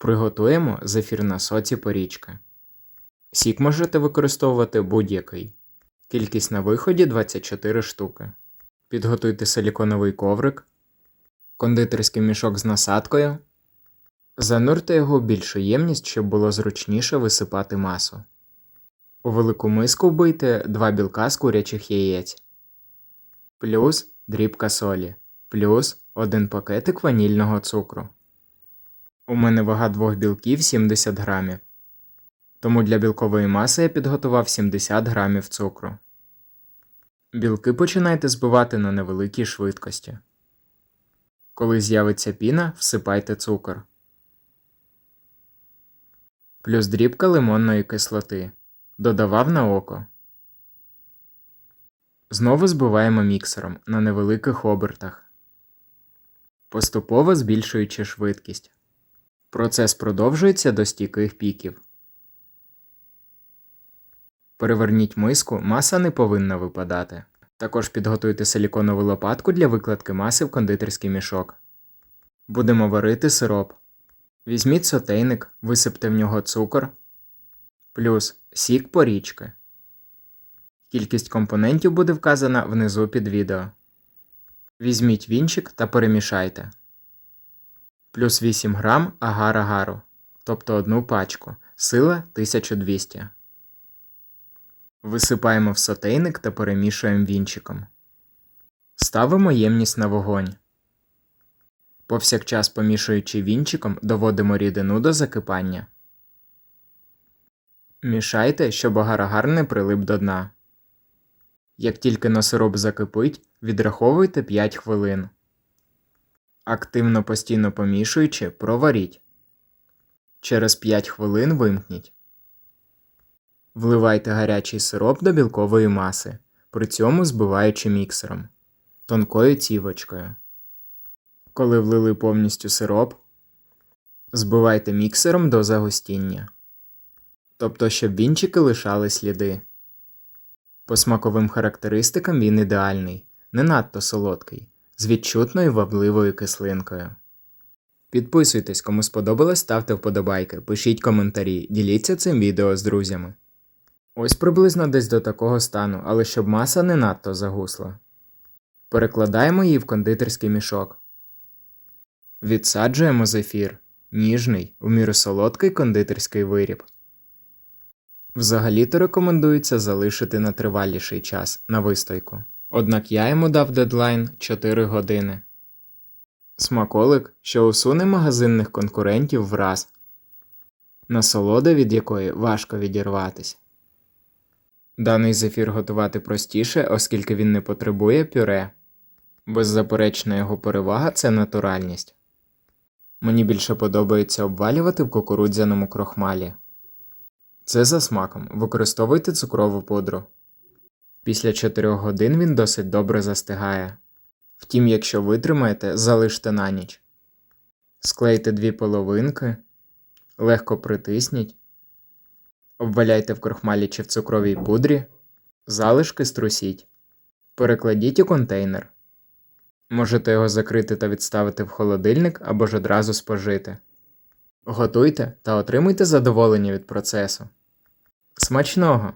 Приготуємо зефір на соці порічки. Сік можете використовувати будь-який. Кількість на виході 24 штуки. Підготуйте силіконовий коврик, кондитерський мішок з насадкою. Занурте його в більшу ємність, щоб було зручніше висипати масу. У велику миску вбийте 2 білка з курячих яєць, плюс дрібка солі, плюс 1 пакетик ванільного цукру. У мене вага двох білків 70 грамів. Тому для білкової маси я підготував 70 грамів цукру. Білки починайте збивати на невеликій швидкості. Коли з'явиться піна, всипайте цукор. Плюс дрібка лимонної кислоти. Додавав на око. Знову збиваємо міксером на невеликих обертах, поступово збільшуючи швидкість. Процес продовжується до стійких піків. Переверніть миску, маса не повинна випадати. Також підготуйте силіконову лопатку для викладки маси в кондитерський мішок. Будемо варити сироп. Візьміть сотейник, висипте в нього цукор, плюс сік порічки. Кількість компонентів буде вказана внизу під відео. Візьміть вінчик та перемішайте. Плюс 8 грам агар-агару, тобто одну пачку, сила 1200. Висипаємо в сотейник та перемішуємо вінчиком. Ставимо ємність на вогонь. Повсякчас помішуючи вінчиком, доводимо рідину до закипання. Мішайте, щоб агар-агар не прилип до дна. Як тільки на сироп закипить, відраховуйте 5 хвилин. Активно постійно помішуючи, проваріть. Через 5 хвилин вимкніть. Вливайте гарячий сироп до білкової маси, при цьому збиваючи міксером тонкою цівочкою. Коли влили повністю сироп, збивайте міксером до загустіння. Тобто, щоб вінчики лишали сліди. По смаковим характеристикам він ідеальний, не надто солодкий, з відчутною вабливою кислинкою. Підписуйтесь, кому сподобалось, ставте вподобайки, пишіть коментарі, діліться цим відео з друзями. Ось приблизно десь до такого стану, але щоб маса не надто загусла. Перекладаємо її в кондитерський мішок. Відсаджуємо зефір, ніжний, у міру солодкий кондитерський виріб. Взагалі-то рекомендується залишити на триваліший час на вистойку. Однак я йому дав дедлайн 4 години. Смаколик, що усуне магазинних конкурентів враз, насолода від якої важко відірватись. Даний зефір готувати простіше, оскільки він не потребує пюре. Беззаперечна його перевага це натуральність. Мені більше подобається обвалювати в кукурудзяному крохмалі. Це за смаком. Використовуйте цукрову пудру. Після 4 годин він досить добре застигає. Втім, якщо витримаєте, залиште на ніч. Склейте дві половинки, легко притисніть, обваляйте в крохмалі чи в цукровій пудрі, залишки струсіть, перекладіть у контейнер. Можете його закрити та відставити в холодильник або ж одразу спожити. Готуйте та отримуйте задоволення від процесу. Смачного!